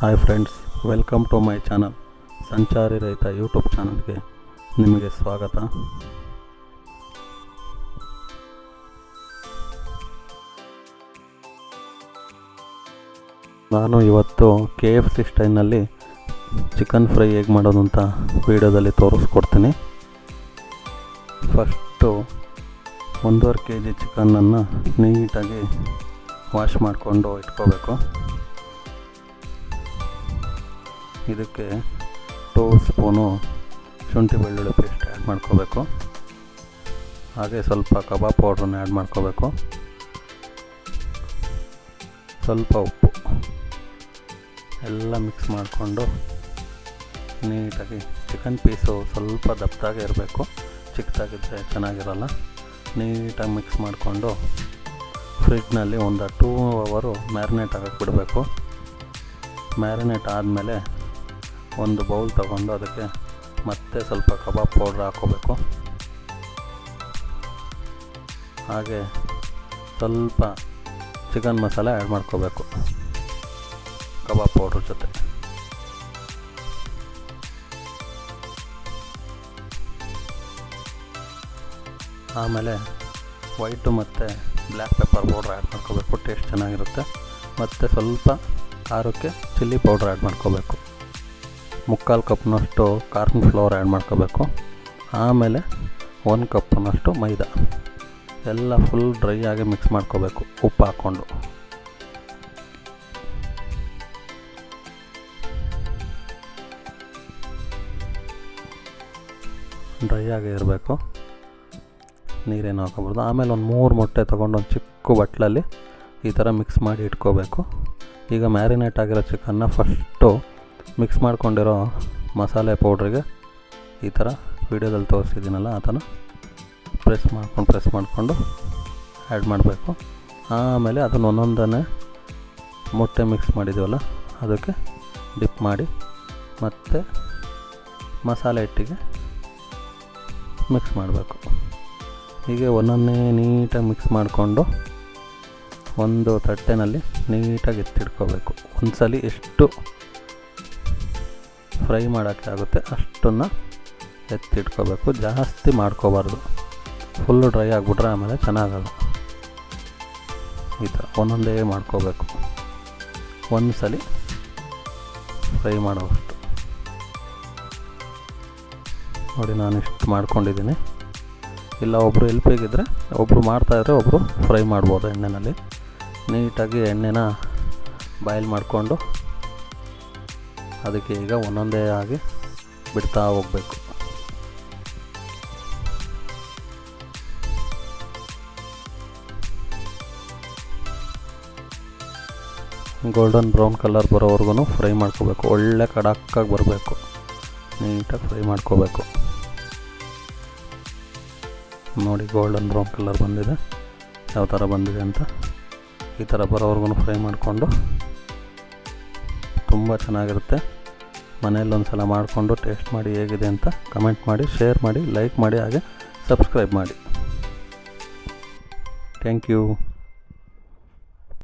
Hi friends welcome to my channel Sanchari Raitha YouTube ಚಾನಲ್ಗೆ ನಿಮಗೆ ಸ್ವಾಗತ. ನಾನು ಇವತ್ತು ಕೆ ಎಫ್ ಸಿ ಸ್ಟೈಲ್ನಲ್ಲಿ ಚಿಕನ್ ಫ್ರೈ ಹೇಗೆ ಮಾಡೋದು ಅಂತ ವೀಡಿಯೋದಲ್ಲಿ ತೋರಿಸ್ಕೊಡ್ತೀನಿ. ಫಸ್ಟು ಒಂದೂವರೆ ಕೆ ಜಿ ಚಿಕನನ್ನು ನೀಟಾಗಿ ವಾಶ್ ಮಾಡಿಕೊಂಡು ಇಟ್ಕೋಬೇಕು. ಇದಕ್ಕೆ ಟೂ ಸ್ಪೂನು, ಶುಂಠಿ ಬೆಳ್ಳುಳ್ಳಿ ಪೇಸ್ಟ್ ಆ್ಯಡ್ ಮಾಡ್ಕೋಬೇಕು. ಹಾಗೆ ಸ್ವಲ್ಪ ಕಬಾಬ್ ಪೌಡ್ರನ್ನ ಆ್ಯಡ್ ಮಾಡ್ಕೋಬೇಕು. ಸ್ವಲ್ಪ ಉಪ್ಪು. ಎಲ್ಲ ಮಿಕ್ಸ್ ಮಾಡಿಕೊಂಡು ನೀಟಾಗಿ ಚಿಕನ್ ಪೀಸು ಸ್ವಲ್ಪ ದಪ್ಪದಾಗೆ ಇರಬೇಕು. ಚಿಕ್ಕದಾಗಿದ್ದರೆ ಚೆನ್ನಾಗಿರಲ್ಲ. ನೀಟಾಗಿ ಮಿಕ್ಸ್ ಮಾಡಿಕೊಂಡು ಫ್ರಿಡ್ಜ್ನಲ್ಲಿ ಒಂದು ಟೂ ಅವರು ಮ್ಯಾರಿನೇಟ್ ಆಗಕ್ಕೆ ಬಿಡಬೇಕು. ಮ್ಯಾರಿನೇಟ್ ಆದಮೇಲೆ ಒಂದು ಬೌಲ್ ತಗೊಂಡು ಅದಕ್ಕೆ ಮತ್ತೆ ಸ್ವಲ್ಪ ಕಬಾಬ್ ಪೌಡ್ರ್ ಹಾಕೋಬೇಕು ಹಾಗೆ ಸ್ವಲ್ಪ ಚಿಕನ್ ಮಸಾಲೆ ಆ್ಯಡ್ ಮಾಡ್ಕೋಬೇಕು. ಕಬಾಬ್ ಪೌಡ್ರ್ ಜೊತೆ. ಆಮೇಲೆ ವೈಟು ಮತ್ತು ಬ್ಲ್ಯಾಕ್ ಪೆಪ್ಪರ್ ಪೌಡ್ರ್ ಆ್ಯಡ್ ಮಾಡ್ಕೋಬೇಕು. ಟೇಸ್ಟ್ ಚೆನ್ನಾಗಿರುತ್ತೆ. ಮತ್ತು ಸ್ವಲ್ಪ ಖಾರಕ್ಕೆ ಚಿಲ್ಲಿ ಪೌಡ್ರ್ ಆ್ಯಡ್ ಮಾಡ್ಕೋಬೇಕು. ಮುಕ್ಕಾಲು ಕಪ್ನಷ್ಟು ಕಾರ್ನ್ ಫ್ಲೋರ್ ಆ್ಯಡ್ ಮಾಡ್ಕೋಬೇಕು. ಆಮೇಲೆ ಒಂದು ಕಪ್ನಷ್ಟು ಮೈದಾ. ಎಲ್ಲ ಫುಲ್ ಡ್ರೈ ಆಗಿ ಮಿಕ್ಸ್ ಮಾಡ್ಕೋಬೇಕು, ಉಪ್ಪು ಹಾಕ್ಕೊಂಡು. ಡ್ರೈ ಆಗಿ ಇರಬೇಕು. ನೀರೇನು ಹಾಕೋಬಾರ್ದು. ಆಮೇಲೆ ಒಂದು ಮೂರು ಮೊಟ್ಟೆ ತೊಗೊಂಡು ಒಂದು ಚಿಕ್ಕ ಬಟ್ಲಲ್ಲಿ ಈ ಥರ ಮಿಕ್ಸ್ ಮಾಡಿ ಇಟ್ಕೋಬೇಕು. ಈಗ ಮ್ಯಾರಿನೇಟ್ ಆಗಿರೋ ಚಿಕನ್ನ ಫಸ್ಟು ಮಿಕ್ಸ್ ಮಾಡ್ಕೊಂಡಿರೋ ಮಸಾಲೆ ಪೌಡ್ರಿಗೆ ಈ ಥರ ವೀಡಿಯೋದಲ್ಲಿ ತೋರಿಸಿದ್ದೀನಲ್ಲ ಅದನ್ನು ಪ್ರೆಸ್ ಮಾಡ್ಕೊಂಡು, ಪ್ರೆಸ್ ಮಾಡಿಕೊಂಡು ಆ್ಯಡ್ ಮಾಡಬೇಕು. ಆಮೇಲೆ ಅದನ್ನು ಒಂದೊಂದನ್ನೇ ಮೊಟ್ಟೆ ಮಿಕ್ಸ್ ಮಾಡಿದ್ದೀವಲ್ಲ, ಅದಕ್ಕೆ ಡಿಪ್ ಮಾಡಿ ಮತ್ತು ಮಸಾಲೆ ಹಿಟ್ಟಿಗೆ ಮಿಕ್ಸ್ ಮಾಡಬೇಕು. ಹೀಗೆ ಒಂದೊಂದೇ ನೀಟಾಗಿ ಮಿಕ್ಸ್ ಮಾಡಿಕೊಂಡು ಒಂದು ತಟ್ಟೆನಲ್ಲಿ ನೀಟಾಗಿ ಎತ್ತಿಡ್ಕೋಬೇಕು ಒಂದು ಸಲ ಎಷ್ಟು ಫ್ರೈ ಮಾಡೋಕ್ಕೆ ಆಗುತ್ತೆ. ಅಷ್ಟನ್ನು ಎತ್ತಿಟ್ಕೋಬೇಕು. ಜಾಸ್ತಿ ಮಾಡ್ಕೋಬಾರ್ದು. ಫುಲ್ಲು ಡ್ರೈ ಆಗಿಬಿಟ್ರೆ ಆಮೇಲೆ ಚೆನ್ನಾಗಲ್ಲ. ಈ ಥರ ಒಂದೊಂದೇ ಮಾಡ್ಕೋಬೇಕು. ಒಂದು ಸಲ ಫ್ರೈ ಮಾಡೋವಷ್ಟು. ನೋಡಿ ನಾನು ಇಷ್ಟು ಮಾಡ್ಕೊಂಡಿದ್ದೀನಿ. ಇಲ್ಲ ಒಬ್ಬರು ಹೆಲ್ಪಿಗಿದ್ರೆ ಒಬ್ಬರು ಮಾಡ್ತಾಯಿದ್ರೆ ಒಬ್ಬರು ಫ್ರೈ ಮಾಡ್ಬೋದು ಎಣ್ಣೆಯಲ್ಲಿ ನೀಟಾಗಿ ಎಣ್ಣೆನ ಬಾಯ್ಲ್ ಮಾಡಿಕೊಂಡು ಅದಕ್ಕೆ ಈಗ ಒಂದೊಂದೇ ಆಗಿ ಬಿಡ್ತಾ ಹೋಗಬೇಕು. ಗೋಲ್ಡನ್ ಬ್ರೌನ್ ಕಲರ್ ಬರೋವರೆಗೂ ಫ್ರೈ ಮಾಡ್ಕೋಬೇಕು. ಒಳ್ಳೆ ಕಡಕ್ಕಾಗಿ ಬರಬೇಕು. ನೀಟಾಗಿ ಫ್ರೈ ಮಾಡ್ಕೋಬೇಕು. ನೋಡಿ ಗೋಲ್ಡನ್ ಬ್ರೌನ್ ಕಲರ್ ಬಂದಿದೆ. ಯಾವ ಥರ ಬಂದಿದೆ ಅಂತ ಈ ಥರ ಬರೋವರೆಗೂ ಫ್ರೈ ಮಾಡಿಕೊಂಡು ತುಂಬ ಚೆನ್ನಾಗಿರುತ್ತೆ. ಮನೆಯಲ್ಲಿ ಒಂದು ಸಲ ಮಾಡಿಕೊಂಡು ಟೇಸ್ಟ್ ಮಾಡಿ ಹೇಗಿದೆ ಅಂತ ಕಮೆಂಟ್ ಮಾಡಿ, ಶೇರ್ ಮಾಡಿ, ಲೈಕ್ ಮಾಡಿ, ಹಾಗೆ ಸಬ್ಸ್ಕ್ರೈಬ್ ಮಾಡಿ. Thank you.